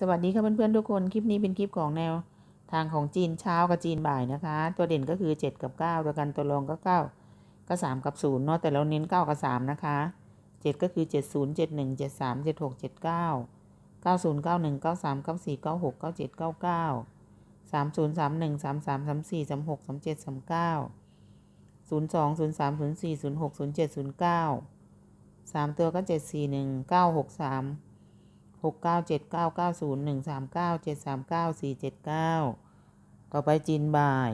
สวัสดีค่ะเพื่อนๆทุกคน คลิปนี้เป็นคลิปของแนวทางของจีนเช้ากับจีนบ่ายนะคะ ตัวเด่นก็คือ 7 กับ9ตัวกันตัวรองก็9ก็3กับ0เนาะแต่เราเน้น 9 กับ 3 นะคะ 7 ก็คือ 70 71 73 76 79 90 91 93 94 96 97 99 30 31 33 34 36 37 39 02 03 04 06 07 09 3 ตัวก็ 741 963 หกเก้าเจ็ดเก้าเก้าศูนย์หนึ่งสามเก้าเจ็ดสามเก้าสี่เจ็ดเก้าต่อไปจีนบ่าย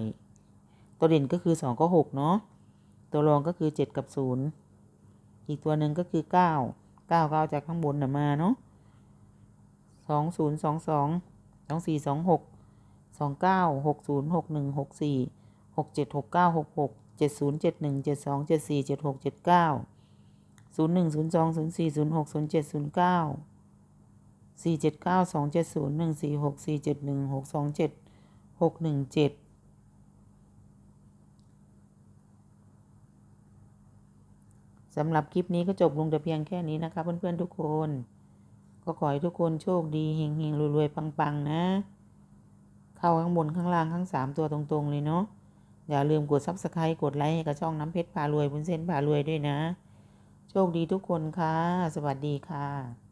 ตัวเด่นก็คือสองก็หกเนาะ ตัวรองก็คือเจ็ดกับศูนย์อีกตัวหนึ่งก็คือเก้าเก้าเก้าจากข้างบนน่ะมาเนาะสองศูนย์สองสองสองสี่สองหกสองเก้าหกศูนย์หกหนึ่งหกสี่หกเจ็ดหกเก้าหกหกเจ็ดศูนย์เจ็ดหนึ่งเจ็ดสองเจ็ดสี่เจ็ดหกเจ็ดเก้าศูนย์หนึ่งศูนย์สองศูนย์สี่ศูนย์หกศูนย์เจ็ดศูนย์เก้า สี่เจ็ดเก้าสองเจ็ดศูนย์หนึ่งสี่หกสี่เจ็ดหนึ่งหกสองเจ็ดหกหนึ่งเจ็ดสำหรับคลิปนี้ก็จบลงแต่เพียงแค่นี้นะคะเพื่อนๆทุกคน ก็ขอให้ทุกคนโชคดีเฮงๆรวยๆปังๆนะ เข้าข้างบนข้างล่างข้างสามตัวตรงๆเลยเนาะอย่าลืมกดซับสไครต์กดไลค์ให้กับช่องน้ำเพชรพารวยบุญเส้นพารวยด้วยนะ โชคดีทุกคนค่ะ สวัสดีค่ะ